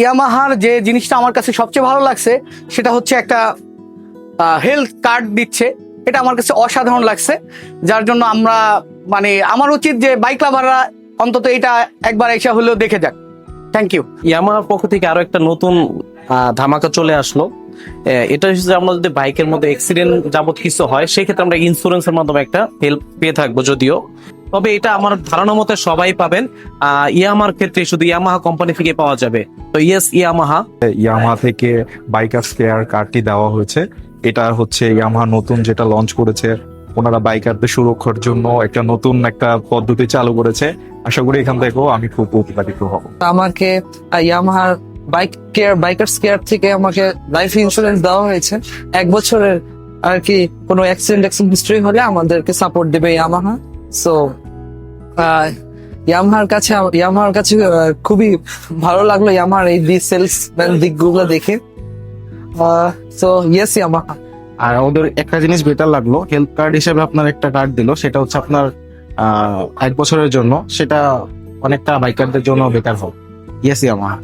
ইয়ামাহার যে জিনিসটা আমার কাছে সবচেয়ে ভালো লাগছে, সেটা হচ্ছে একটা হেলথ কার্ড দিচ্ছে। এটা আমার কাছে অসাধারণ লাগছে। যার জন্য আমরা মানে আমার উচিত যে বাইক লাভাররা অন্তত এটা একবার এসে হলেও দেখে যাক। থ্যাংক ইউ ইয়ামাহার পক্ষ থেকে আরও একটা নতুন ধামাকা চলে আসলো। এটা হচ্ছে আমরা যদি বাইকের মধ্যে অ্যাক্সিডেন্ট যাবত কিছু হয়, সেক্ষেত্রে আমরা ইন্স্যুরেন্সের মাধ্যমে একটা হেল্প পেয়ে থাকব যদিও। তবে এটা আমার ধারণা মতে সবাই পাবেন। আহ, ইয়ামার ক্ষেত্রে শুধু ইয়ামাহা কোম্পানি থেকে পাওয়া যাবে। তো ইয়েস ইয়ামাহা। ইয়ামাহা থেকে বাইকার কেয়ার কার্ডটি দেওয়া হয়েছে। এটা হচ্ছে ইয়ামাহা নতুন যেটা লঞ্চ করেছে। ওনারা বাইকারদের সুরক্ষার জন্য একটা নতুন একটা পদ্ধতি চালু করেছে। আশা করি এখান থেকেও আমি খুব উপকারিত হব। আমাকে ইয়ামাহার বাইক কেয়ার বাইকার্স কেয়ার থেকে আমাকে লাইফ ইন্স্যুরেন্স দেওয়া হয়েছে। এক বছরের আর কি কোনো অ্যাক্সিডেন্ট অ্যাক্সিডেন্ট হিস্ট্রি হলে আমাদেরকে সাপোর্ট দেবে ইয়ামাহা। সো ইয়ামাহার কাছে ইয়ামাহার কাছে খুবই ভালো লাগল ইয়ামাহার এই দি সেলস দিকগুলো দেখে। So yes Yamaha. আর ওদের একটা জিনিস বেটার লাগল হেলথ কার্ড হিসেবে আপনার একটা কার্ড দিল, সেটা হচ্ছে আপনার এক বছরের জন্য, সেটা অনেকটা বাইকারদের জন্য বেটার হোক ইয়েস ইয়ামাহা।